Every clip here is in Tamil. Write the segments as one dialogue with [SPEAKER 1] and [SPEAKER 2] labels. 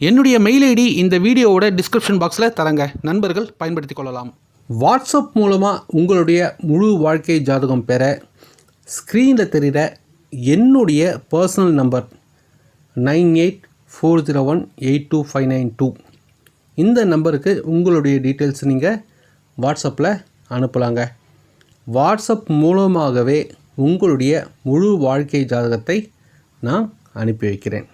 [SPEAKER 1] என்னுடைய மெயில் ஐடி இந்த வீடியோவோட டிஸ்கிரிப்ஷன் பாக்ஸில் தரங்க. நண்பர்கள் பயன்படுத்தி கொள்ளலாம். வாட்ஸ்அப் மூலமாக உங்களுடைய முழு வாழ்க்கை ஜாதகம் பெற ஸ்க்ரீனில் தெரிகிற என்னுடைய personal number nine eight four zero one eight two five nine two. இந்த நம்பருக்கு உங்களுடைய டீட்டெயில்ஸ் நீங்கள் வாட்ஸ்அப்பில் அனுப்பலாங்க. வாட்ஸ்அப் மூலமாகவே உங்களுடைய முழு வாழ்க்கை ஜாதகத்தை நான் அனுப்பி வைக்கிறேன்.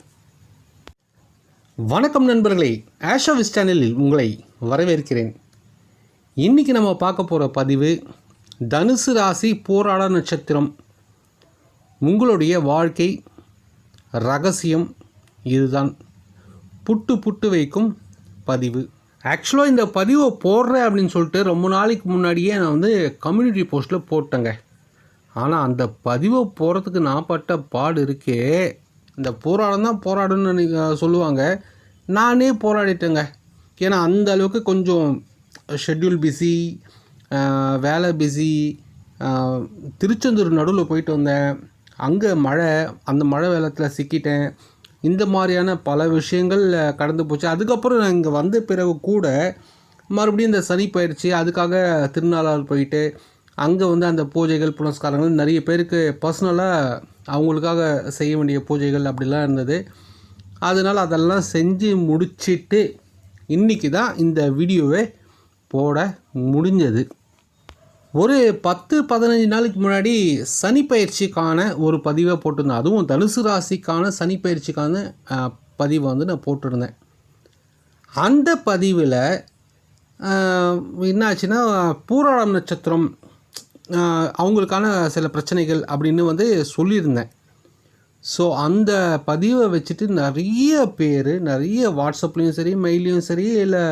[SPEAKER 1] வணக்கம் நண்பர்களே. ஆஷோவிஸ் சேனலில் உங்களை வரவேற்கிறேன். இன்றைக்கி நம்ம பார்க்க போகிற பதிவு தனுசு ராசி போராட நட்சத்திரம். உங்களுடைய வாழ்க்கை ரகசியம் இதுதான். புட்டு புட்டு வைக்கும் பதிவு. ஆக்சுவலாக இந்த பதிவை போடுறேன் அப்படின்னு சொல்லிட்டு ரொம்ப நாளைக்கு முன்னாடியே நான் வந்து கம்யூனிட்டி போஸ்ட்டில் போட்டேங்க. ஆனால் அந்த பதிவை போகிறதுக்கு நான் பட்ட பாடு இருக்கே. இந்த போராடம் தான் போராடணும்னு சொல்லுவாங்க. நானே போராடிட்டேங்க. ஏன்னா அந்த அளவுக்கு கொஞ்சம் ஷெட்யூல் பிஸி வேலை பிஸி திருச்செந்தூர் நடுவில் போயிட்டு வந்தேன். அங்கே மழை அந்த மழை வெள்ளத்தில் சிக்கிட்டேன். இந்த மாதிரியான பல விஷயங்கள் கடந்து போச்சு. அதுக்கப்புறம் நான் இங்கே வந்த பிறகு கூட மறுபடியும் இந்த சனி பயிற்சி அதுக்காக திருநாளால் போயிட்டு அங்கே வந்து அந்த பூஜைகள் புனஸ்காரங்கள் நிறைய பேருக்கு பர்சனலாக அவங்களுக்காக செய்ய வேண்டிய பூஜைகள் அப்படிலாம் இருந்தது. அதனால் அதெல்லாம் செஞ்சு முடிச்சுட்டு இன்றைக்கி தான் இந்த வீடியோவை போட முடிஞ்சது. ஒரு பத்து பதினஞ்சு நாளைக்கு முன்னாடி சனி பயிற்சிக்கான ஒரு பதிவை போட்டிருந்தேன். அதுவும் தனுசு ராசிக்கான சனி பயிற்சிக்கான பதிவை வந்து நான் போட்டிருந்தேன். அந்த பதிவில் என்னாச்சுன்னா பூராடம் நட்சத்திரம் அவங்களுக்கான சில பிரச்சனைகள் அப்படின்னு வந்து சொல்லியிருந்தேன். ஸோ அந்த பதிவை வச்சுட்டு நிறைய பேர் நிறைய வாட்ஸ்அப்லேயும் சரி மெயிலையும் சரி இல்லை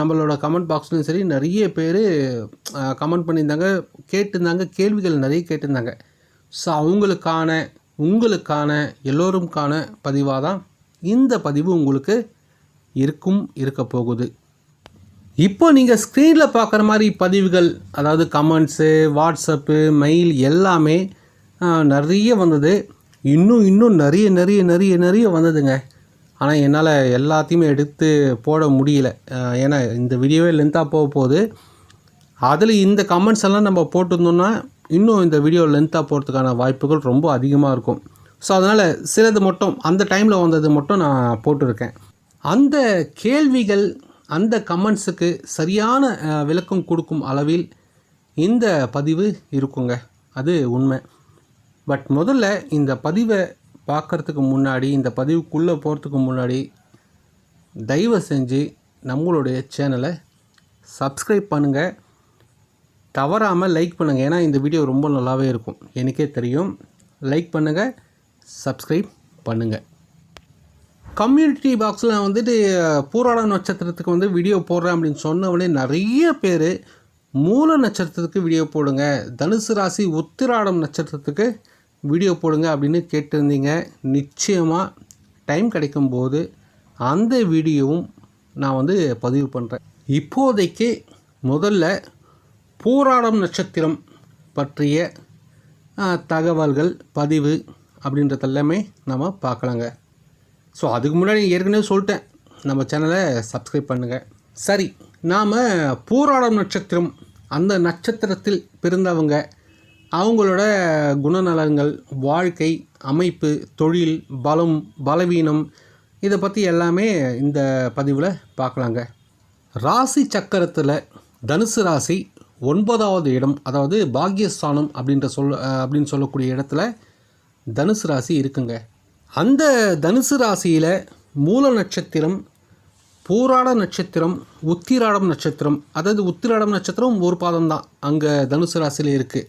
[SPEAKER 1] நம்மளோட கமெண்ட் பாக்ஸ்லையும் சரி நிறைய பேர் கமெண்ட் பண்ணியிருந்தாங்க கேட்டிருந்தாங்க கேள்விகள் நிறைய கேட்டிருந்தாங்க. ஸோ அவங்களுக்கான உங்களுக்கான எல்லோருக்கான பதிவாக தான் இந்த பதிவு உங்களுக்கு இருக்கும் இருக்க போகுது. இப்போ நீங்கள் ஸ்க்ரீனில் பார்க்குற மாதிரி பதிவுகள் அதாவது கமெண்ட்ஸு வாட்ஸ்அப்பு மெயில் எல்லாமே நிறைய வந்தது. இன்னும் இன்னும் நிறைய நிறைய நிறைய நிறைய வந்ததுங்க. ஆனால் என்னால் எல்லாத்தையுமே எடுத்து போட முடியல. ஏன்னா இந்த வீடியோவே லென்த்தாக போக போகுது. அதில் இந்த கமெண்ட்ஸ் எல்லாம் நம்ம போட்டிருந்தோம்னா இன்னும் இந்த வீடியோ லென்த்தாக போகிறதுக்கான வாய்ப்புகள் ரொம்ப அதிகமாக இருக்கும். ஸோ அதனால் சிலது மட்டும் அந்த டைமில் வந்தது மட்டும் நான் போட்டிருக்கேன். அந்த கேள்விகள் அந்த கமெண்ட்ஸுக்கு சரியான விளக்கம் கொடுக்கும் அளவில் இந்த பதிவு இருக்குங்க. அது உண்மை. பட் முதல்ல இந்த பதிவை பார்க்குறதுக்கு முன்னாடி இந்த பதிவுக்குள்ளே போகிறதுக்கு முன்னாடி தயவு செஞ்சு நம்மளுடைய சேனலை சப்ஸ்கிரைப் பண்ணுங்கள் தவறாமல் லைக் பண்ணுங்கள் ஏன்னா இந்த வீடியோ ரொம்ப நல்லாவே இருக்கும். எனக்கே தெரியும். லைக் பண்ணுங்கள் சப்ஸ்கிரைப் பண்ணுங்கள் கம்யூனிட்டி பாக்ஸில் நான் வந்துட்டு பூராள நட்சத்திரத்துக்கு வந்து வீடியோ போடுறேன் அப்படின்னு சொன்ன உடனே நிறைய பேர் மூல நட்சத்திரத்துக்கு வீடியோ போடுங்க. தனுசு ராசி உத்திராடம் நட்சத்திரத்துக்கு வீடியோ போடுங்க அப்படின்னு கேட்டிருந்தீங்க. நிச்சயமாக டைம் கிடைக்கும்போது அந்த வீடியோவும் நான் வந்து பதிவு பண்ணுறேன் இப்போதைக்கு முதல்ல போராடம் நட்சத்திரம் பற்றிய தகவல்கள் பதிவு அப்படின்றதெல்லாமே நம்ம பார்க்கலாங்க. ஸோ அதுக்கு முன்னாடி ஏற்கனவே சொல்லிட்டேன். நம்ம சேனலை சப்ஸ்கிரைப் பண்ணுங்கள் சரி நாம் போராடம் நட்சத்திரம் அந்த நட்சத்திரத்தில் பிறந்தவங்க அவங்களோட குணநலங்கள் வாழ்க்கை அமைப்பு தொழில் பலம் பலவீனம் இதை பற்றி எல்லாமே இந்த பதிவில் பார்க்கலாங்க ராசி சக்கரத்தில் தனுசு ராசி ஒன்பதாவது இடம் அதாவது பாக்யஸ்தானம் அப்படின்ற சொல் அப்படின்னு சொல்லக்கூடிய இடத்துல தனுசு ராசி இருக்குங்க. அந்த தனுசு ராசியில் மூல நட்சத்திரம் பூராட நட்சத்திரம் உத்திராடம் நட்சத்திரம் அதாவது உத்திராடம் நட்சத்திரம் ஒரு பாதம் தான் அங்கே தனுசு ராசியில் இருக்குது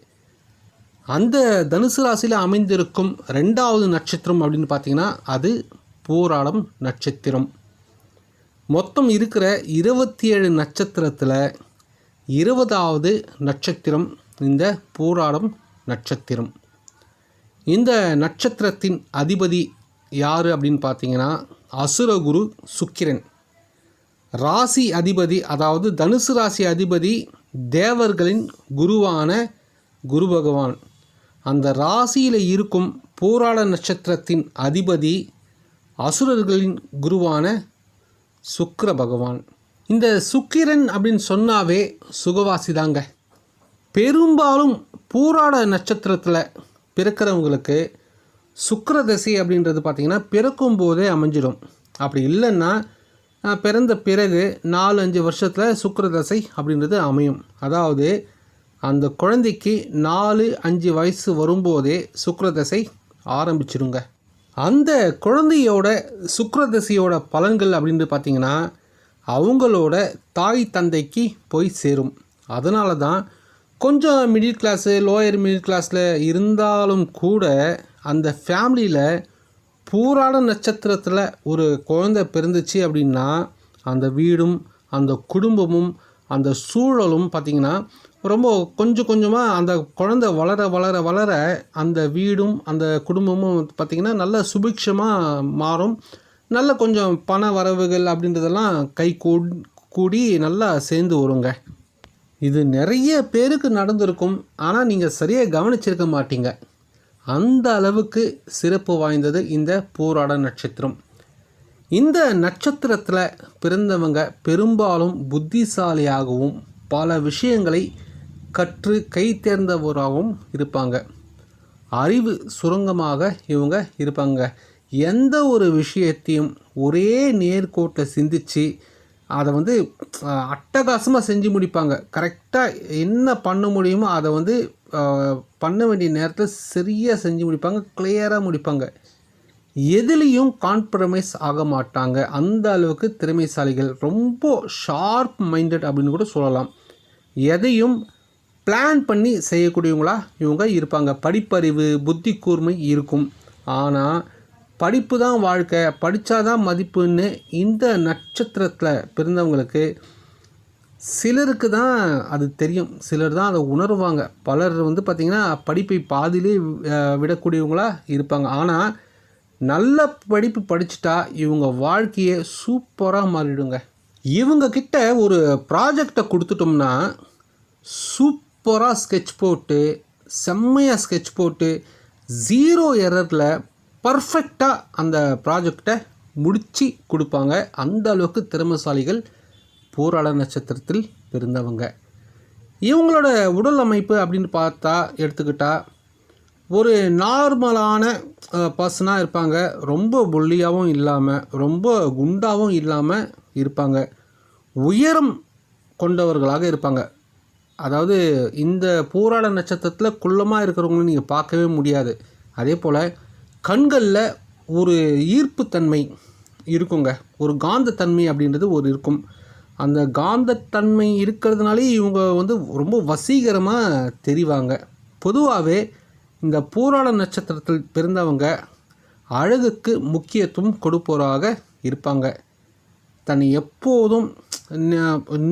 [SPEAKER 1] அந்த தனுசு ராசியில் அமைந்திருக்கும் ரெண்டாவது நட்சத்திரம் அப்படின்னு பார்த்தீங்கன்னா அது பூராடம் நட்சத்திரம். மொத்தம் இருக்கிற இருபத்தி ஏழு நட்சத்திரத்தில் இருபதாவது நட்சத்திரம் இந்த பூராடம் நட்சத்திரம். இந்த நட்சத்திரத்தின் அதிபதி யார் அப்படின்னு பார்த்தீங்கன்னா அசுரகுரு சுக்கிரன். ராசி அதிபதி அதாவது தனுசு ராசி அதிபதி தேவர்களின் குருவான குரு பகவான். அந்த ராசியில் இருக்கும் பூராட நட்சத்திரத்தின் அதிபதி அசுரர்களின் குருவான சுக்கர பகவான். இந்த சுக்கிரன் அப்படின்னு சொன்னாவே சுகவாசி தாங்க பெரும்பாலும் பூராட நட்சத்திரத்தில் பிறக்கிறவங்களுக்கு சுக்கர திசை அப்படின்றது பார்த்திங்கன்னா பிறக்கும் போதே அமைஞ்சிடும். அப்படி இல்லைன்னா பிறந்த பிறகு நாலு அஞ்சு வருஷத்தில் சுக்கர தசை அப்படின்றது அமையும். அதாவது அந்த குழந்தைக்கு நாலு அஞ்சு வயசு வரும்போதே சுக்ரதசை ஆரம்பிச்சிருங்க. அந்த குழந்தையோட சுக்ரதசையோட பலன்கள் அப்படின்ட்டு பார்த்தீங்கன்னா அவங்களோட தாய் தந்தைக்கு போய் சேரும். அதனால தான் கொஞ்சம் மிடில் கிளாஸு லோயர் மிடில் கிளாஸில் இருந்தாலும் கூட அந்த ஃபேமிலியில் பூராட நட்சத்திரத்தில் ஒரு குழந்தை பிறந்துச்சு அப்படின்னா அந்த வீடும் அந்த குடும்பமும் அந்த சூழலும் பார்த்திங்கன்னா ரொம்ப கொஞ்சம் கொஞ்சமாக அந்த குழந்தை வளர வளர வளர அந்த வீடும் அந்த குடும்பமும் பார்த்திங்கன்னா நல்ல சுபிக்ஷமாக மாறும். நல்ல கொஞ்சம் பண வரவுகள் அப்படின்றதெல்லாம் கை கூட் கூடி நல்லா சேர்ந்து வருங்க. இது நிறைய பேருக்கு நடந்திருக்கும். ஆனால் நீங்கள் சரியாக கவனிச்சிருக்க மாட்டீங்க. அந்த அளவுக்கு சிறப்பு வாய்ந்தது இந்த போராட நட்சத்திரம். இந்த நட்சத்திரத்தில் பிறந்தவங்க பெரும்பாலும் புத்திசாலியாகவும் பல விஷயங்களை கற்று கை தேர்ந்தவராகவும் இருப்பாங்க. அறிவு சுரங்கமாக இவங்க இருப்பாங்க. எந்த ஒரு விஷயத்தையும் ஒரே நேர்கோட்டில் சிந்திச்சு அதை வந்து அட்டகாசமாக செஞ்சு முடிப்பாங்க. கரெக்டாக என்ன பண்ண முடியுமோ அதை வந்து பண்ண வேண்டிய நேரத்தில் சரியாக செஞ்சு முடிப்பாங்க கிளியராக முடிப்பாங்க. எதுலேயும் காம்ப்ரமைஸ் ஆக மாட்டாங்க. அந்த அளவுக்கு திறமைசாலிகள். ரொம்ப ஷார்ப் மைண்டட் அப்படின்னு கூட சொல்லலாம். எதையும் பிளான் பண்ணி செய்யக்கூடியவங்களா இவங்க இருப்பாங்க. படிப்பறிவு புத்தி கூர்மை இருக்கும். ஆனால் படிப்பு தான் வாழ்க்கை. படித்தாதான் மதிப்புன்னு இந்த நட்சத்திரத்தில் பிறந்தவங்களுக்கு சிலருக்கு தான் அது தெரியும். சிலர் தான் அதை உணர்வாங்க. பலர் வந்து பார்த்திங்கன்னா படிப்பை பாதியிலே அஹ், விடக்கூடியவங்களா இருப்பாங்க. ஆனால் நல்ல படிப்பு படிச்சுட்டா இவங்க வாழ்க்கையே சூப்பராக மாறிடுங்க. இவங்கக்கிட்ட ஒரு ப்ராஜெக்டை கொடுத்துட்டோம்னா சூப் சூப்பராக ஸ்கெட்ச் போட்டு செம்மையாக ஸ்கெட்ச் போட்டு ஜீரோ எரரில் பர்ஃபெக்டாக அந்த ப்ராஜெக்டை முடித்து கொடுப்பாங்க. அந்த அளவுக்கு திறமைசாலிகள் போராட நட்சத்திரத்தில் பிறந்தவங்க. இவங்களோட உடல் அமைப்பு அப்படின்னு பார்த்தா எடுத்துக்கிட்டால் ஒரு நார்மலான பர்சனாக இருப்பாங்க. ரொம்ப ஒல்லியாகவும் இல்லாமல் ரொம்ப குண்டாகவும் இல்லாமல் இருப்பாங்க. உயரம் கொண்டவர்களாக இருப்பாங்க. அதாவது இந்த பூராட நட்சத்திரத்தில் குள்ளமாக இருக்கிறவங்களும் நீங்கள் பார்க்கவே முடியாது. அதே போல் கண்களில் ஒரு ஈர்ப்புத்தன்மை இருக்குங்க. ஒரு காந்தத்தன்மை அப்படின்றது ஒரு இருக்கும். அந்த காந்தத்தன்மை இருக்கிறதுனாலே இவங்க வந்து ரொம்ப வசீகரமாக தெரிவாங்க. பொதுவாகவே இந்த பூராட நட்சத்திரத்தில் பிறந்தவங்க அழகுக்கு முக்கியத்துவம் கொடுப்பவராக இருப்பாங்க. தன்னை எப்போதும்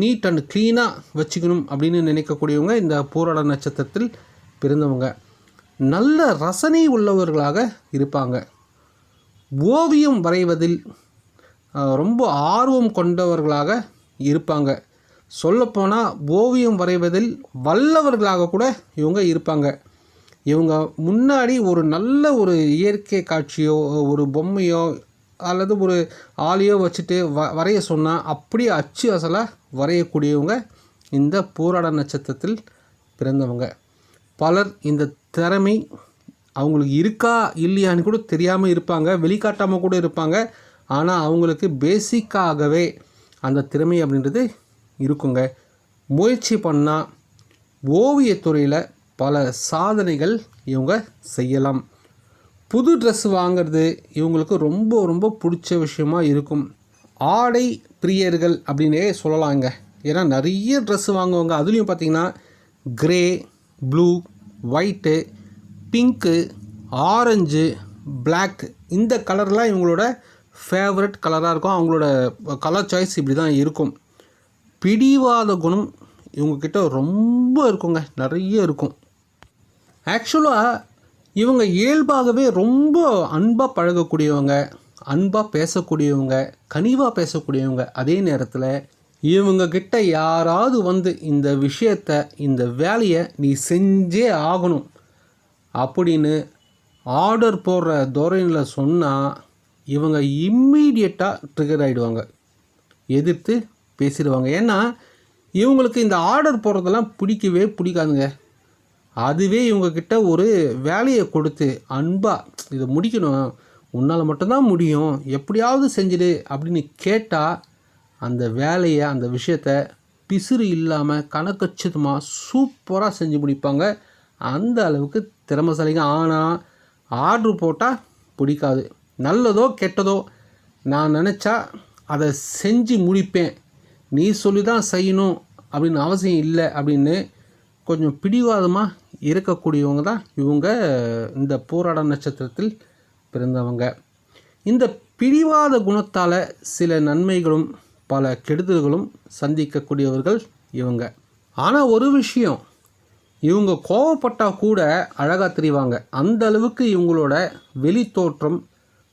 [SPEAKER 1] நீட் அண்ட் க்ளீனாக வச்சுக்கணும் அப்படின்னு நினைக்கக்கூடியவங்க இந்த போராட நட்சத்திரத்தில் பிறந்தவங்க. நல்ல ரசனை உள்ளவர்களாக இருப்பாங்க. ஓவியம் வரைவதில் ரொம்ப ஆர்வம் கொண்டவர்களாக இருப்பாங்க. சொல்லப்போனால் ஓவியம் வரைவதில் வல்லவர்களாக கூட இவங்க இருப்பாங்க. இவங்க முன்னாடி ஒரு நல்ல ஒரு இயற்கை காட்சியோ ஒரு பொம்மையோ அல்லது ஒரு ஆளியோ வச்சுட்டு வ வரைய சொன்னால் அப்படியே அச்சு அசலாக வரையக்கூடியவங்க இந்த போராட நட்சத்திரத்தில் பிறந்தவங்க. பலர் இந்த திறமை அவங்களுக்கு இருக்கா இல்லையான்னு கூட தெரியாமல் இருப்பாங்க வெளிக்காட்டாமல் கூட இருப்பாங்க. ஆனால் அவங்களுக்கு பேசிக்காகவே அந்த திறமை அப்படின்றது இருக்குங்க. முயற்சி பண்ணால் ஓவியத்துறையில் பல சாதனைகள் இவங்க செய்யலாம். புது ட்ரெஸ் வாங்குறது இவங்களுக்கு ரொம்ப ரொம்ப பிடிச்ச விஷயமா இருக்கும். ஆடை பிரியர்கள் அப்படின்னே சொல்லலாங்க. ஏன்னா நிறைய ட்ரெஸ் வாங்குவாங்க. அதுலேயும் பார்த்தீங்கன்னா grey blue white pink orange black இந்த கலர்லாம் இவங்களோட ஃபேவரட் கலராக இருக்கும். அவங்களோட கலர் சாய்ஸ் இப்படி தான் இருக்கும். பிடிவாத குணம் இவங்கக்கிட்ட ரொம்ப இருக்குங்க. நிறைய இருக்கும். ஆக்சுவலாக இவங்க இயல்பாகவே ரொம்ப அன்பாக பழகக்கூடியவங்க அன்பாக பேசக்கூடியவங்க கனிவாக பேசக்கூடியவங்க. அதே நேரத்தில் இவங்க கிட்ட யாராவது வந்து இந்த விஷயத்த இந்த வேலையை நீ செஞ்சே ஆகணும் அப்படின்னு ஆர்டர் போடுற தோரணையில் சொன்னால் இவங்க இம்மீடியட்டாக ட்ரிகர் ஆகிடுவாங்க எதிர்த்து பேசிடுவாங்க. ஏன்னா இவங்களுக்கு இந்த ஆர்டர் போடுறதெல்லாம் பிடிக்கவே பிடிக்காதுங்க. அதுவே இவங்கக்கிட்ட ஒரு வேலையை கொடுத்து அன்பாக இதை முடிக்கணும் உன்னால் மட்டும்தான் முடியும் எப்படியாவது செஞ்சிடு அப்படின்னு கேட்டால் அந்த வேலையை அந்த விஷயத்த பிசுறு இல்லாமல் கணக்கச்சிதமாக சூப்பராக செஞ்சு முடிப்பாங்க. அந்த அளவுக்கு திறமைசாலிங்க. ஆனால் ஆர்டர் போட்டால் பிடிக்காது. நல்லதோ கெட்டதோ நான் நினச்சா அதை செஞ்சு முடிப்பேன். நீ சொல்லி தான் செய்யணும் அப்படின்னு அவசியம் இல்லை அப்படின்னு கொஞ்சம் பிடிவாதமாக இருக்கக்கூடியவங்க தான் இவங்க இந்த போராட நட்சத்திரத்தில் பிறந்தவங்க. இந்த பிடிவாத குணத்தால் சில நன்மைகளும் பல கெடுதல்களும் சந்திக்கக்கூடியவர்கள் இவங்க. ஆனால் ஒரு விஷயம் இவங்க கோவப்பட்டால் கூட அழகாக தெரிவாங்க. அந்த அளவுக்கு இவங்களோட வெளி தோற்றம்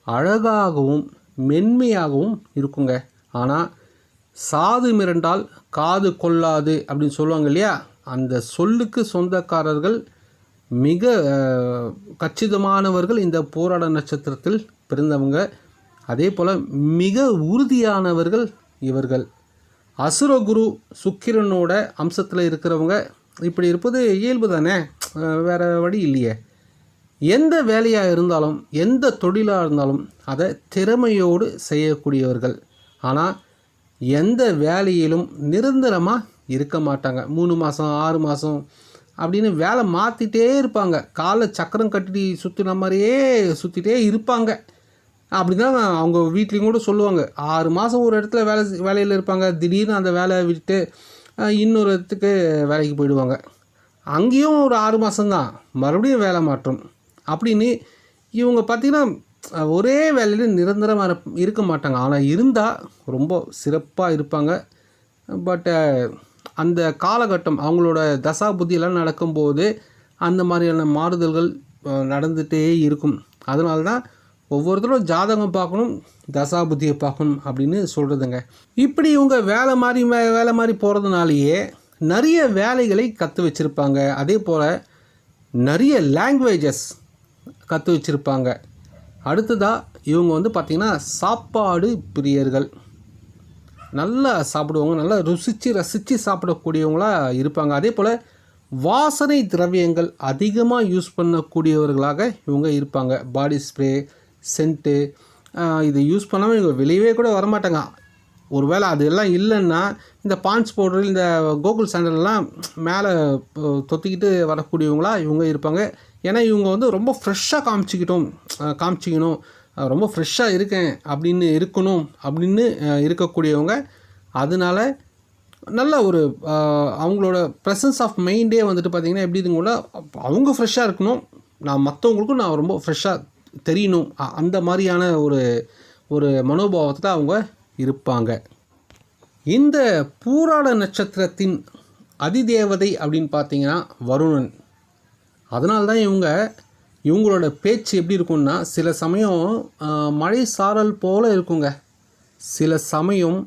[SPEAKER 1] அழகாகவும் மென்மையாகவும் இருக்குங்க. ஆனால் சாது மிரண்டால் காது கொள்ளாது அப்படின்னு சொல்லுவாங்க இல்லையா? அந்த சொல்லுக்கு சொந்தக்காரர்கள் மிக கச்சிதமானவர்கள் இந்த போராட நட்சத்திரத்தில் பிறந்தவங்க. அதே போல் மிக உறுதியானவர்கள் இவர்கள். அசுரகுரு சுக்கிரனோட அம்சத்தில் இருக்கிறவங்க. இப்படி இருப்பது இயல்பு தானே? வேறு வழி இல்லையே. எந்த வேலையாக இருந்தாலும் எந்த தொழிலாக இருந்தாலும் அதை திறமையோடு செய்யக்கூடியவர்கள். ஆனால் எந்த வேலையிலும் நிரந்தரமாக இருக்க மாட்டாங்க. மூணு மாதம் ஆறு மாதம் அப்படின்னு வேலை மாற்றிட்டே இருப்பாங்க. காலை சக்கரம் கட்டி சுற்றின மாதிரியே சுற்றிட்டே இருப்பாங்க. அப்படி தான் அவங்க வீட்லேயும் கூட சொல்லுவாங்க. ஆறு மாதம் ஒரு இடத்துல வேலை செய்- வேலையில் இருப்பாங்க. திடீர்னு அந்த வேலையை விட்டு இன்னொரு இடத்துக்கு வேலைக்கு போயிடுவாங்க. அங்கேயும் ஒரு ஆறு மாதம்தான் மறுபடியும் வேலை மாற்றம் அப்படின்னு இவங்க பார்த்திங்கன்னா ஒரே வேலையில் நிரந்தரமாக இருப்- இருக்க மாட்டாங்க. ஆனால் இருந்தால் ரொம்ப சிறப்பாக இருப்பாங்க. பட்டு அந்த காலகட்டம் அவங்களோட தசா புத்தியெல்லாம் நடக்கும்போது அந்த மாதிரியான மாறுதல்கள் நடந்துகிட்டே இருக்கும். அதனால தான் ஒவ்வொருத்தரும் ஜாதகம் பார்க்கணும் தசா புத்தியை பார்க்கணும் அப்படின்னு சொல்கிறதுங்க இப்படி இவங்க வேலை மாதிரி வேலை மாதிரி போகிறதுனாலேயே நிறைய வேலைகளை கற்று வச்சுருப்பாங்க. அதே போல் நிறைய லாங்குவேஜஸ் கற்று வச்சுருப்பாங்க. அடுத்ததாக இவங்க வந்து பார்த்திங்கன்னா சாப்பாடு பிரியர்கள். நல்லா சாப்பிடுவாங்க நல்லா ருசித்து ரசித்து சாப்பிடக்கூடியவங்களாக இருப்பாங்க. அதே போல் வாசனை திரவியங்கள் அதிகமாக யூஸ் பண்ணக்கூடியவர்களாக இவங்க இருப்பாங்க. பாடி ஸ்ப்ரே சென்ட்டு இது யூஸ் பண்ணாமல் இவங்க வெளியவே கூட வரமாட்டாங்க. ஒருவேளை அது எல்லாம் இல்லைன்னா இந்த பான்ஸ் பவுடர் இந்த கோகுல் சாண்டல்லாம் மேலே தொத்திக்கிட்டு வரக்கூடியவங்களாக இவங்க இருப்பாங்க. ஏன்னா இவங்க வந்து ரொம்ப ஃப்ரெஷ்ஷாக காமிச்சிக்கிட்டோம். காமிச்சிக்கணும். ரொம்ப ஃப்ரெஷ்ஷாக இருக்கேன் அப்படின்னு இருக்கணும் அப்படின்னு இருக்கக்கூடியவங்க. அதனால நல்ல ஒரு அவங்களோட ப்ரெசன்ஸ் ஆஃப் மைண்டே வந்துட்டு பார்த்திங்கன்னா எப்படி கூட அவங்க ஃப்ரெஷ்ஷாக இருக்கணும். நான் மற்றவங்களுக்கும் நான் ரொம்ப ஃப்ரெஷ்ஷாக தெரியணும். அந்த மாதிரியான ஒரு ஒரு மனோபாவத்தில் அவங்க இருப்பாங்க. இந்த பூராட நட்சத்திரத்தின் அதிதேவதை அப்படின்னு பார்த்தீங்கன்னா வருணன். அதனால தான் இவங்க இவங்களோட பேச்சு எப்படி இருக்கும்னா சில சமயம் மழை சாரல் போல் இருக்குங்க. சில சமயம்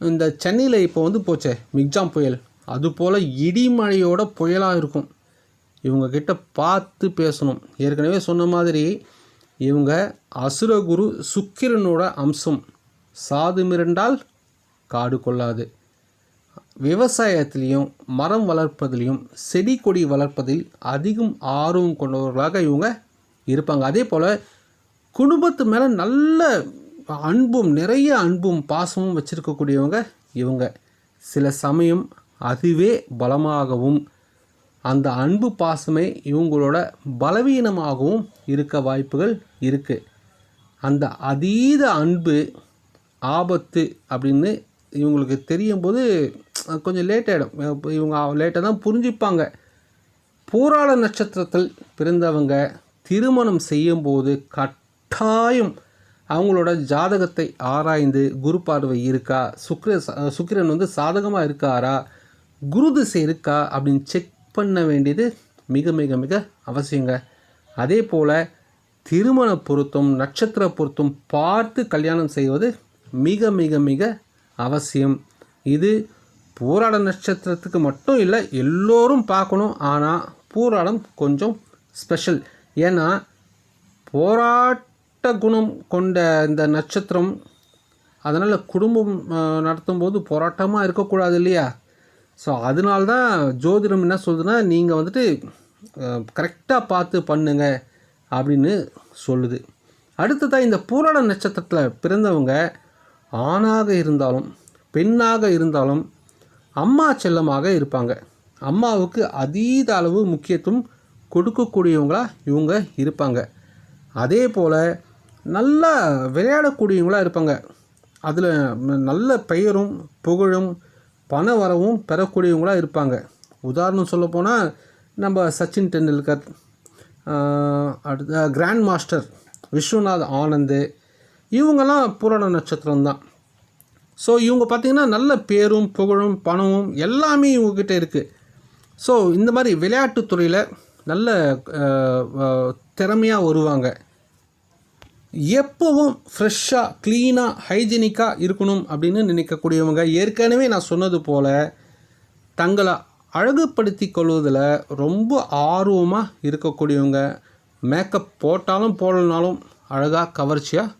[SPEAKER 1] இந்த சென்னையில் இப்போ வந்து போச்சே மிக்ஜாம் புயல். அது போல் இடிமழையோட புயலாக இருக்கும். இவங்கக்கிட்ட பார்த்து பேசணும். ஏற்கனவே சொன்ன மாதிரி இவங்க அசுரகுரு சுக்கிரனோட அம்சம். சாது மிரண்டால் காடு கொள்ளாது. விவசாயத்துலேயும் மரம் வளர்ப்பதிலையும் செடி கொடி வளர்ப்பதில் அதிகம் ஆர்வம் கொண்டவர்களாக இவங்க இருப்பாங்க. அதே போல் குடும்பத்து மேலே நல்ல அன்பும் நிறைய அன்பும் பாசமும் வச்சுருக்கக்கூடியவங்க இவங்க. சில சமயம் அதுவே பலமாகவும் அந்த அன்பு பாசமே இவங்களோட பலவீனமாகவும் இருக்க வாய்ப்புகள் இருக்குது அந்த அதீத அன்பு ஆபத்து அப்படின்னு இவங்களுக்கு தெரியும் போது கொஞ்சம் லேட் ஆகிடும் இவங்க லேட்டாக தான் புரிஞ்சுப்பாங்க. பூராள நட்சத்திரத்தில் பிறந்தவங்க திருமணம் செய்யும்போது கட்டாயம் அவங்களோட ஜாதகத்தை ஆராய்ந்து குரு பார்வை இருக்கா? சுக்கிர சுக்கிரன் வந்து சாதகமாக இருக்காரா? குரு திசை இருக்கா? அப்படின்னு செக் பண்ண வேண்டியது மிக மிக மிக அவசியங்க. அதே போல் திருமண பொருத்தம் நட்சத்திர பொருத்தம் பார்த்து கல்யாணம் செய்வது மிக மிக மிக அவசியம். இது பூராட நட்சத்திரத்துக்கு மட்டும் இல்லை எல்லோரும் பார்க்கணும். ஆனால் பூராடம் கொஞ்சம் ஸ்பெஷல் ஏன்னா போராட்ட குணம் கொண்ட இந்த நட்சத்திரம் அதனால் குடும்பம் நடத்தும் நடத்தும்போது போராட்டமாக இருக்கக்கூடாது இல்லையா? ஸோ அதனால தான் ஜோதிடம் என்ன சொல்லுதுன்னா நீங்கள் வந்துட்டு கரெக்டாக பார்த்து பண்ணுங்க அப்படின்னு சொல்லுது. அடுத்ததாக இந்த பூராட நட்சத்திரத்தில் பிறந்தவங்க ஆணாக இருந்தாலும் பெண்ணாக இருந்தாலும் அம்மா செல்லமாக இருப்பாங்க. அம்மாவுக்கு அதீத அளவு முக்கியத்துவம் கொடுக்கக்கூடியவங்களாக இவங்க இருப்பாங்க. அதே போல் நல்லா விளையாடக்கூடியவங்களாக இருப்பாங்க. அதில் நல்ல பெயரும் புகழும் பண வரவும் பெறக்கூடியவங்களாக இருப்பாங்க. உதாரணம் சொல்லப்போனால் நம்ம சச்சின் டெண்டுல்கர் அடுத்த கிராண்ட் மாஸ்டர் விஸ்வநாத் ஆனந்த் இவங்கெல்லாம் புராண நட்சத்திரம் தான் ஸோ இவங்க பார்த்திங்கன்னா நல்ல பேரும் புகழும் பணமும் எல்லாமே இவங்கக்கிட்ட இருக்குது ஸோ இந்த மாதிரி விளையாட்டுத்துறையில் நல்ல திறமையாக வருவாங்க. எப்போவும் ஃப்ரெஷ்ஷாக க்ளீனாக ஹைஜீனிக்காக இருக்கணும் அப்படின்னு நினைக்கக்கூடியவங்க ஏற்கனவே நான் சொன்னது போல் தங்களை அழகுபடுத்தி கொள்வதில் ரொம்ப ஆர்வமாக இருக்கக்கூடியவங்க. மேக்கப் போட்டாலும் போடலனாலும் அழகாக கவர்ச்சியாக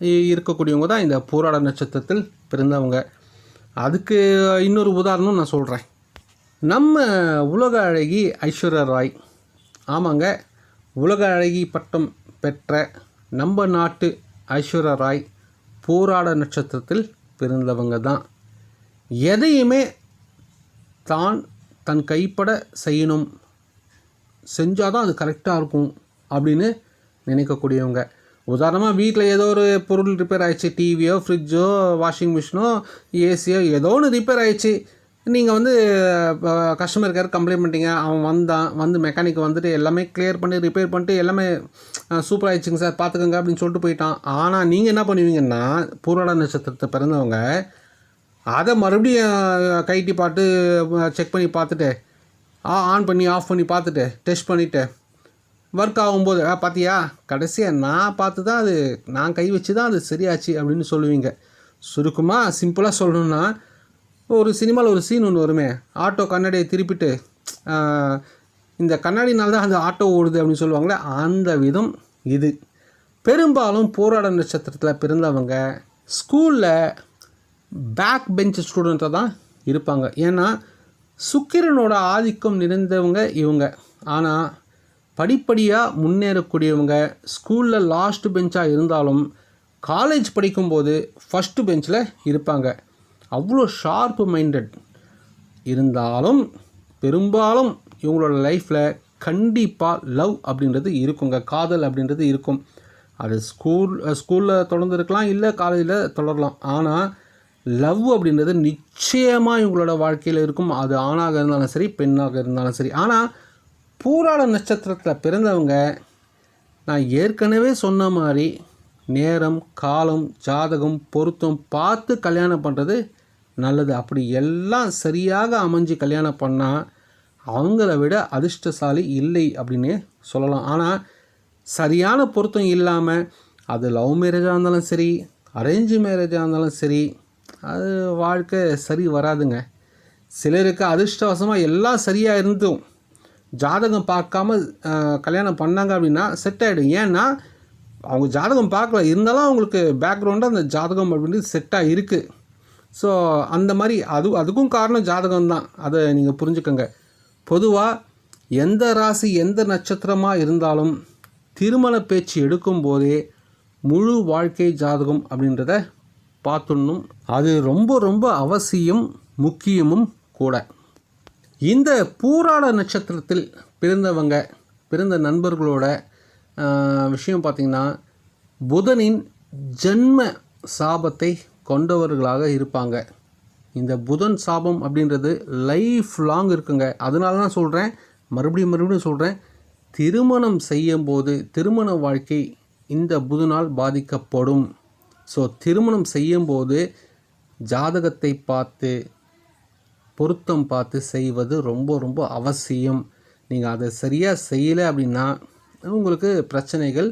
[SPEAKER 1] இருக்கக்கூடியவங்க தான் இந்த பூராட நட்சத்திரத்தில் பிறந்தவங்க. அதுக்கு இன்னொரு உதாரணம் நான் சொல்கிறேன் நம்ம உலக அழகி ஐஸ்வர்யா ராய். ஆமாங்க உலக அழகி பட்டம் பெற்ற நம்ம நாட்டு ஐஸ்வர்யா ராய் போராட நட்சத்திரத்தில் பிறந்தவங்க தான். எதையுமே தான் தன் கைப்பட செய்யணும். செஞ்சால் தான் அது கரெக்டாக இருக்கும் அப்படின்னு நினைக்கக்கூடியவங்க. உதாரணமாக வீட்டில் ஏதோ ஒரு பொருள் ரிப்பேர் ஆகிடுச்சு டிவியோ ஃப்ரிட்ஜோ வாஷிங் மிஷினோ ஏசியோ ஏதோ ஒன்று ரிப்பேர் ஆகிடுச்சு நீங்கள் வந்து கஸ்டமர் கேர் கம்ப்ளைண்ட் பண்ணிட்டீங்க. அவன் வந்தான். வந்து மெக்கானிக் வந்துட்டு எல்லாமே கிளியர் பண்ணி ரிப்பேர் பண்ணிட்டு எல்லாமே சூப்பர் ஆயிடுச்சுங்க சார். பார்த்துக்கோங்க அப்படின்னு சொல்லிட்டு போயிட்டான். ஆனால் நீங்கள் என்ன பண்ணுவீங்கன்னா பூராட நட்சத்திரத்தை பிறந்தவங்க அதை மறுபடியும் கைட்டி பார்த்து செக் பண்ணி பார்த்துட்டு ஆ ஆன் பண்ணி ஆஃப் பண்ணி பார்த்துட்டு டெஸ்ட் பண்ணிவிட்டு ஒர்க் ஆகும்போது ஆ பார்த்தியா கடைசியாக நான் பார்த்து தான் அது நான் கை வச்சு தான் அது சரியாச்சு அப்படின்னு சொல்லுவீங்க. சுருக்கமாக சிம்பிளாக சொல்லணுன்னா ஒரு சினிமாவில் ஒரு சீன் ஒன்று வருமே ஆட்டோ கண்ணாடியை திருப்பிட்டு இந்த கண்ணாடினால் தான் அந்த ஆட்டோ ஓடுது அப்படின்னு சொல்லுவாங்களே அந்த விதம் இது. பெரும்பாலும் போராட நட்சத்திரத்தில் பிறந்தவங்க ஸ்கூலில் பேக் பெஞ்ச் ஸ்டூடெண்ட்டாக தான் இருப்பாங்க. ஏன்னா சுக்கிரனோட ஆதிக்கம் நிறைந்தவங்க இவங்க. ஆனால் படிப்படியாக முன்னேறக்கூடியவங்க ஸ்கூலில் லாஸ்ட் பெஞ்சாக இருந்தாலும் காலேஜ் படிக்கும்போது ஃபஸ்ட்டு பெஞ்சில் இருப்பாங்க. அவ்வளோ ஷார்ப் மைண்டட் இருந்தாலும் பெரும்பாலும் இவங்களோட லைஃப்பில் கண்டிப்பாக லவ் அப்படின்றது இருக்குங்க. காதல் அப்படின்றது இருக்கும். அது ஸ்கூல் ஸ்கூலில் தொடர்ந்துருக்கலாம் இல்லை காலேஜில் தொடரலாம். ஆனால் லவ் அப்படின்றது நிச்சயமாக இவங்களோட வாழ்க்கையில் இருக்கும். அது ஆணாக இருந்தாலும் சரி பெண்ணாக இருந்தாலும் சரி. ஆனால் பூராட நட்சத்திரத்தில் பிறந்தவங்க நான் ஏற்கனவே சொன்ன மாதிரி நேரம் காலம் ஜாதகம் பொருத்தம் பார்த்து கல்யாணம் பண்ணுறது நல்லது. அப்படி எல்லாம் சரியாக அமைஞ்சு கல்யாணம் பண்ணால் அவங்கள விட அதிர்ஷ்டசாலி இல்லை அப்படின்னு சொல்லலாம். ஆனால் சரியான பொருத்தம் இல்லாமல் அது லவ் மேரேஜாக இருந்தாலும் சரி அரேஞ்சு மேரேஜாக இருந்தாலும் சரி அது வாழ்க்கை சரி வராதுங்க. சிலருக்கு அதிர்ஷ்டவசமாக எல்லாம் சரியாக இருந்தும் ஜாதகம் பார்க்காம கல்யாணம் பண்ணாங்க அப்படின்னா செட் ஆகிடும் ஏன்னா அவங்க ஜாதகம் பார்க்கல. இருந்தாலும் அவங்களுக்கு பேக்ரவுண்டாக அந்த ஜாதகம் அப்படின்றது செட்டாக இருக்குது ஸோ அந்த மாதிரி அது அதுக்கும் காரணம் ஜாதகம் தான். அதை நீங்கள் புரிஞ்சுக்கோங்க. பொதுவாக எந்த ராசி எந்த நட்சத்திரமாக இருந்தாலும் திருமண பேச்சு எடுக்கும்போதே முழு வாழ்க்கை ஜாதகம் அப்படின்றத பார்த்துடணும். அது ரொம்ப ரொம்ப அவசியம் முக்கியமும் கூட. இந்த பூராட நட்சத்திரத்தில் பிறந்தவங்க பிறந்த நண்பர்களோட விஷயம் பார்த்திங்கன்னா புதனின் ஜென்ம சாபத்தை கொண்டவர்களாக இருப்பாங்க. இந்த புதன் சாபம் அப்படின்றது லைஃப் லாங் இருக்குங்க. அதனால தான் சொல்கிறேன் மறுபடியும் மறுபடியும் சொல்கிறேன் திருமணம் செய்யும்போது திருமண வாழ்க்கை இந்த புதனால் பாதிக்கப்படும். ஸோ திருமணம் செய்யும்போது ஜாதகத்தை பார்த்து பொருத்தம் பார்த்து செய்வது ரொம்ப ரொம்ப அவசியம். நீங்கள் அதை சரியாக செய்யலை அப்படின்னா உங்களுக்கு பிரச்சனைகள்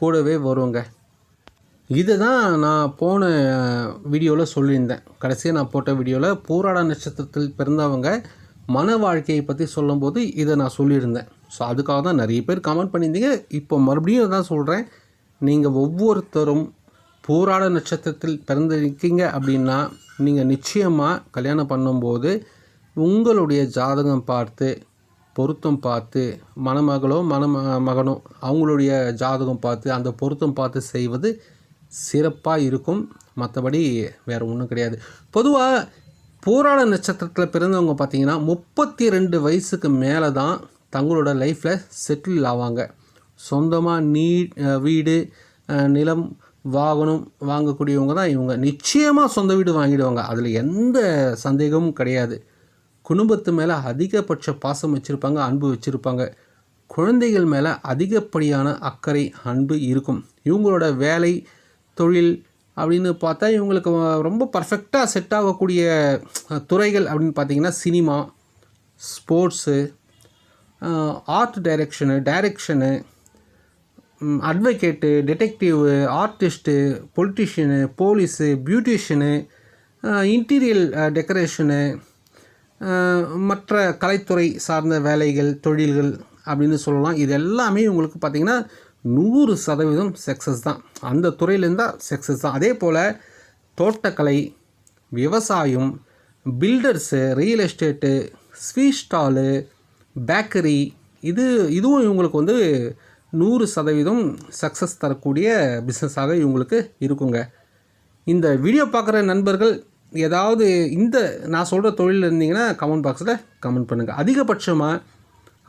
[SPEAKER 1] கூடவே வருங்க. இது தான் நான் போன வீடியோவில் சொல்லியிருந்தேன். கடைசியாக நான் போட்ட வீடியோவில் பூராட நட்சத்திரத்தில் பிறந்தவங்க மன வாழ்க்கையை பற்றி சொல்லும்போது இதை நான் சொல்லியிருந்தேன். ஸோ அதுக்காக தான் நிறைய பேர் கமெண்ட் பண்ணியிருந்தீங்க. இப்போ மறுபடியும் தான் சொல்கிறேன் நீங்கள் ஒவ்வொருத்தரும் பூராட நட்சத்திரத்தில் பிறந்திருக்கீங்க அப்படின்னா நீங்கள் நிச்சயமாக கல்யாணம் பண்ணும்போது உங்களுடைய ஜாதகம் பார்த்து பொருத்தம் பார்த்து மணமகளோ மண மகனோ அவங்களுடைய ஜாதகம் பார்த்து அந்த பொருத்தம் பார்த்து செய்வது சிறப்பாக இருக்கும். மற்றபடி வேறு ஒன்றும் கிடையாது. பொதுவாக போராட நட்சத்திரத்தில் பிறந்தவங்க பார்த்தீங்கன்னா முப்பத்தி ரெண்டு வயசுக்கு மேலே தான் தங்களோட லைஃப்பில் செட்டில் ஆவாங்க. சொந்தமாக நீ வீடு நிலம் வாகனம் வாங்கக்கூடியவங்க தான் இவங்க. நிச்சயமாக சொந்த வீடு வாங்கிடுவாங்க. அதில் எந்த சந்தேகமும் கிடையாது. குடும்பத்து மேலே அதிகபட்ச பாசம் வச்சுருப்பாங்க அன்பு வச்சுருப்பாங்க. குழந்தைகள் மேலே அதிகப்படியான அக்கறை அன்பு இருக்கும். இவங்களோட வேலை தொழில் அப்படின்னு பார்த்தா இவங்களுக்கு ரொம்ப பர்ஃபெக்டாக செட் ஆகக்கூடிய துறைகள் அப்படின்னு பார்த்தீங்கன்னா cinema sports art direction direction advocate detective artist politician police beautician interior decoration மற்ற கலைத்துறை சார்ந்த வேலைகள் தொழில்கள் அப்படின்னு சொல்லலாம். இது எல்லாமே உங்களுக்கு பார்த்திங்கன்னா நூறு சதவீதம் சக்ஸஸ் தான். அந்த துறையிலேருந்தால் சக்ஸஸ் தான். அதே போல் தோட்டக்கலை விவசாயம் builders real estate sweet stall bakery இது இதுவும் இவங்களுக்கு வந்து நூறு சதவீதம் சக்ஸஸ் தரக்கூடிய பிஸ்னஸாக இவங்களுக்கு இருக்குங்க. இந்த வீடியோ பார்க்குற நண்பர்கள் ஏதாவது இந்த நான் சொல்கிற தொழில் இருந்தீங்கன்னா கமெண்ட் பாக்ஸில் கமெண்ட் பண்ணுங்கள் அதிகபட்சமாக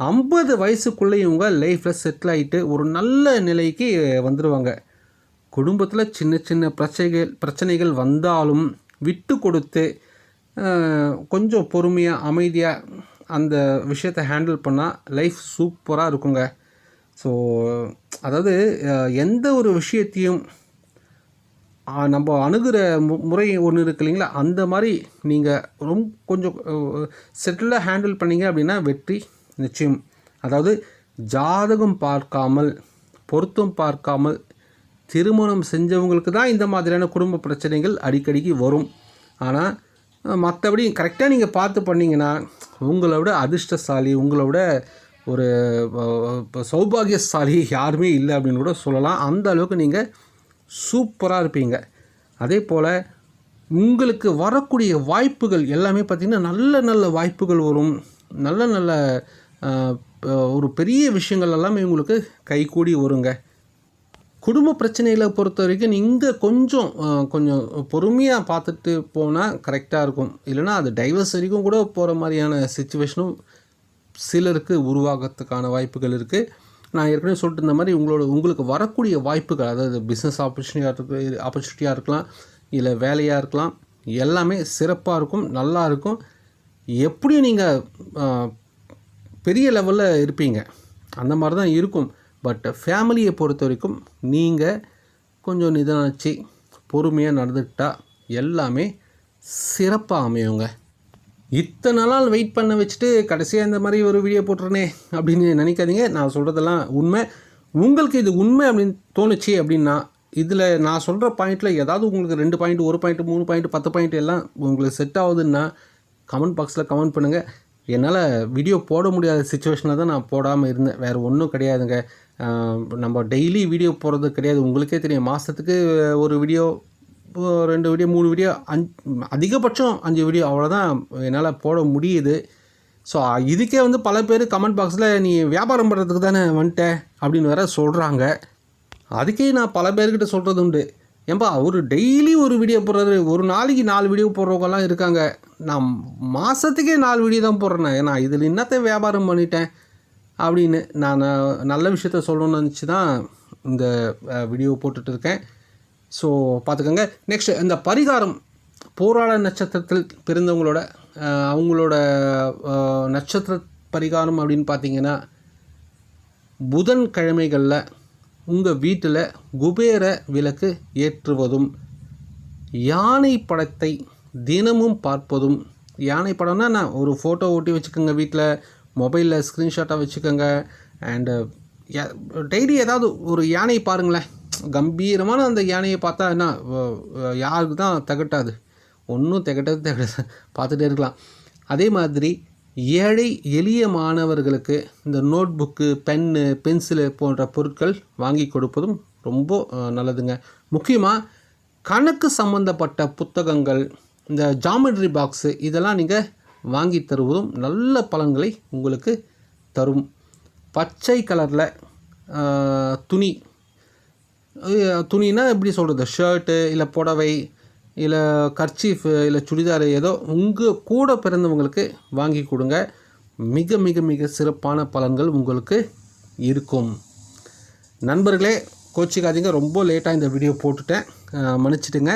[SPEAKER 1] ஐம்பது வயசுக்குள்ளே இவங்க லைஃப்பில் செட்டில் ஆகிட்டு ஒரு நல்ல நிலைக்கு வந்துடுவாங்க குடும்பத்தில் சின்ன சின்ன பிரச்சனைகள் பிரச்சனைகள் வந்தாலும் விட்டு கொடுத்து கொஞ்சம் பொறுமையாக அமைதியாக அந்த விஷயத்தை ஹேண்டில் பண்ணால் லைஃப் சூப்பராக இருக்குங்க. ஸோ அதாவது எந்த ஒரு விஷயத்தையும் நம்ம அணுகிற மு முறை ஒன்று இருக்கு இல்லைங்களா? அந்த மாதிரி நீங்கள் ரொம்ப கொஞ்சம் செட்டிலாக ஹேண்டில் பண்ணீங்க அப்படின்னா வெற்றி நிச்சயம். அதாவது ஜாதகம் பார்க்காமல் பொருத்தம் பார்க்காமல் திருமணம் செஞ்சவங்களுக்கு தான் இந்த மாதிரியான குடும்ப பிரச்சனைகள் அடிக்கடிக்கு வரும். ஆனால் மற்றபடி கரெக்டாக நீங்கள் பார்த்து பண்ணிங்கன்னா உங்களை விட அதிர்ஷ்டசாலி உங்களை விட ஒரு இப்போ சௌபாகியசாலி யாருமே இல்லை அப்படின்னு கூட சொல்லலாம். அந்த அளவுக்கு நீங்கள் சூப்பராக இருப்பீங்க. அதே போல் உங்களுக்கு வரக்கூடிய வாய்ப்புகள் எல்லாமே பார்த்திங்கன்னா நல்ல நல்ல வாய்ப்புகள் வரும். நல்ல நல்ல ஒரு பெரிய விஷயங்கள் எல்லாமே உங்களுக்கு கைகூடி வருங்க. குடும்ப பிரச்சனைகளை பொறுத்த வரைக்கும் நீங்கள் கொஞ்சம் கொஞ்சம் பொறுமையாக பார்த்துட்டு போனால் கரெக்டாக இருக்கும். இல்லைன்னா அது டைவர்ஸ் வரைக்கும் கூட போகிற மாதிரியான சுச்சுவேஷனும் சிலருக்கு உருவாகிறதுக்கான வாய்ப்புகள் இருக்குது நான் ஏற்கனவே சொல்லிட்டு இருந்த மாதிரி உங்களோட உங்களுக்கு வரக்கூடிய வாய்ப்புகள் அதாவது பிஸ்னஸ் ஆப்பர்ச்சுனிட்டியாக இருக்கு ஆப்பர்ச்சுனிட்டியாக இருக்கலாம் இல்லை வேலையாக இருக்கலாம் எல்லாமே சிறப்பாக இருக்கும் நல்லா இருக்கும். எப்படியும் நீங்கள் பெரிய லெவலில் இருப்பீங்க. அந்த மாதிரி தான் இருக்கும். பட் ஃபேமிலியை பொறுத்த வரைக்கும் நீங்கள் கொஞ்சம் நிதானிச்சு பொறுமையாக நடந்துக்கிட்டால் எல்லாமே சிறப்பாக அமையுங்க. இத்தனை நாள் வெயிட் பண்ண வச்சுட்டு கடைசியாக இந்த மாதிரி ஒரு வீடியோ போட்டுறனே அப்படின்னு நினைக்காதீங்க. நான் சொல்கிறதெல்லாம் உண்மை. உங்களுக்கு இது உண்மை அப்படின்னு தோணுச்சு அப்படின்னா இதில் நான் சொல்கிற பாயிண்ட்டில் ஏதாவது உங்களுக்கு ரெண்டு பாயிண்ட் ஒரு பாயிண்ட் மூணு பாயிண்ட் பத்து பாயிண்ட் எல்லாம் உங்களுக்கு செட் ஆகுதுன்னா கமெண்ட் பாக்ஸில் கமெண்ட் பண்ணுங்கள் என்னால் வீடியோ போட முடியாத சுச்சுவேஷனில் தான் நான் போடாமல் இருந்தேன். வேறு ஒன்றும் கிடையாதுங்க. நம்ம டெய்லி வீடியோ போடுறது கிடையாது. உங்களுக்கே தெரியும். மாதத்துக்கு ஒரு வீடியோ ரெண்டு வீடியோ மூணு வீடியோ அஞ்சு அதிகபட்சம் அஞ்சு வீடியோ அவ்வளோதான் என்னால் போட முடியுது. ஸோ இதுக்கே வந்து பல பேர் கமெண்ட் பாக்ஸில் நீ வியாபாரம் பண்ணுறதுக்கு தானே வந்துட்ட அப்படின்னு வேற சொல்கிறாங்க அதுக்கே நான் பல பேர்கிட்ட சொல்கிறது உண்டு. ஏன்பா அவர் டெய்லி ஒரு வீடியோ போடுறாரு. ஒரு நாளைக்கு நாலு வீடியோ போடுறவங்கலாம் இருக்காங்க. நான் மாதத்துக்கே நாலு வீடியோ தான் போடுறேன். ஏன்னா இதில் என்னத்தை வியாபாரம் பண்ணிட்டேன்? அப்படின்னு நான் நல்ல விஷயத்த சொல்லணும்னு நினச்சி தான் இந்த வீடியோ போட்டுட்ருக்கேன் ஸோ பார்த்துக்கோங்க. நெக்ஸ்ட் இந்த பரிகாரம் போராட நட்சத்திரத்தில் பிறந்தவங்களோட அவங்களோட நட்சத்திர பரிகாரம் அப்படின்னு பார்த்தீங்கன்னா புதன் கிழமைகளில் உங்கள் வீட்டில் குபேர விளக்கு ஏற்றுவதும் யானை படத்தை தினமும் பார்ப்பதும் யானை படம்னா நான் ஒரு ஃபோட்டோ ஓட்டி வச்சுக்கோங்க வீட்டில் மொபைலில் ஸ்க்ரீன்ஷாட்டாக வச்சுக்கோங்க அண்டு டெய்லி ஏதாவது ஒரு யானை பாருங்களேன். கம்பீரமான அந்த யானையை பார்த்தா என்ன யாருக்கு தான் திகட்டாது. ஒன்றும் திகட்டது திகட்டாது. பார்த்துட்டே இருக்கலாம். அதே மாதிரி ஏழை எளிய மாணவர்களுக்கு இந்த நோட் புக்கு பென்னு பென்சிலு போன்ற பொருட்கள் வாங்கி கொடுப்பதும் ரொம்ப நல்லதுங்க. முக்கியமாக கணக்கு சம்பந்தப்பட்ட புத்தகங்கள் இந்த ஜாமெட்ரி பாக்ஸு இதெல்லாம் நீங்கள் வாங்கி தருவதும் நல்ல பலன்களை உங்களுக்கு தரும். பச்சை கலரில் துணி துணினா எப்படி சொல்கிறது ஷர்ட்டு இல்லை புடவை இல்லை கர்ச்சீஃபு இல்லை சுடிதார் ஏதோ உங்கள் கூட பிறந்தவங்களுக்கு வாங்கி கொடுங்க. மிக மிக மிக சிறப்பான பலன்கள் உங்களுக்கு இருக்கும். நண்பர்களே கோச்சிக்காதீங்க. ரொம்ப லேட்டாக இந்த வீடியோ போட்டுட்டேன். மன்னிச்சிட்டுங்க மன்னிச்சிடுங்க.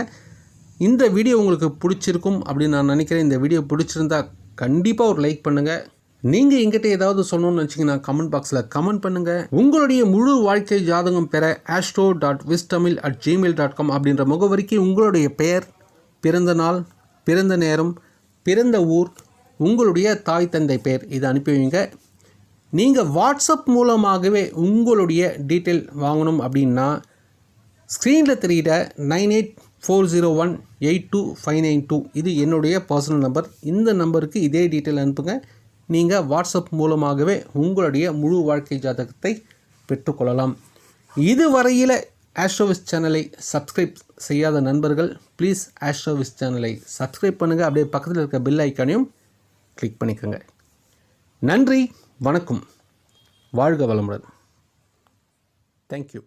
[SPEAKER 1] இந்த வீடியோ உங்களுக்கு பிடிச்சிருக்கும் அப்படின்னு நான் நினைக்கிறேன். இந்த வீடியோ பிடிச்சிருந்தா கண்டிப்பாக ஒரு லைக் பண்ணுங்கள் நீங்கள் எங்கிட்ட ஏதாவது சொல்லணும்னு நினச்சிங்கன்னா கமெண்ட் பாக்ஸில் கமெண்ட் பண்ணுங்கள் உங்களுடைய முழு வாழ்க்கை ஜாதகம் பெற ஆஸ்ட்ரோ டாட் விஸ்டமில் அட் ஜிமெயில் டாட் காம் அப்படின்ற முகவரிக்கு உங்களுடைய பெயர் பிறந்த நாள் பிறந்த நேரம் பிறந்த ஊர் உங்களுடைய தாய் தந்தை பெயர் இதை அனுப்பி வைங்க. நீங்கள் வாட்ஸ்அப் மூலமாகவே உங்களுடைய டீட்டெயில் வாங்கணும் அப்படின்னா ஸ்க்ரீனில் தெரிகிற nine eight four zero one eight two five nine two இது என்னுடைய பர்சனல் நம்பர் இந்த நம்பருக்கு இதே டீட்டெயில் அனுப்புங்க. நீங்கள் வாட்ஸ்அப் மூலமாகவே உங்களுடைய முழு வாழ்க்கை ஜாதகத்தை பெற்றுக்கொள்ளலாம். இதுவரையில் ஆஸ்ட்ரோவிஸ் சேனலை சப்ஸ்கிரைப் செய்யாத நண்பர்கள் ப்ளீஸ் ஆஸ்ட்ரோவிஸ் சேனலை சப்ஸ்கிரைப் பண்ணுங்கள் அப்படியே பக்கத்தில் இருக்க பெல் ஐக்கானையும் கிளிக் பண்ணிக்கோங்க. நன்றி வணக்கம். வாழ்க வளமுடன். தேங்க்யூ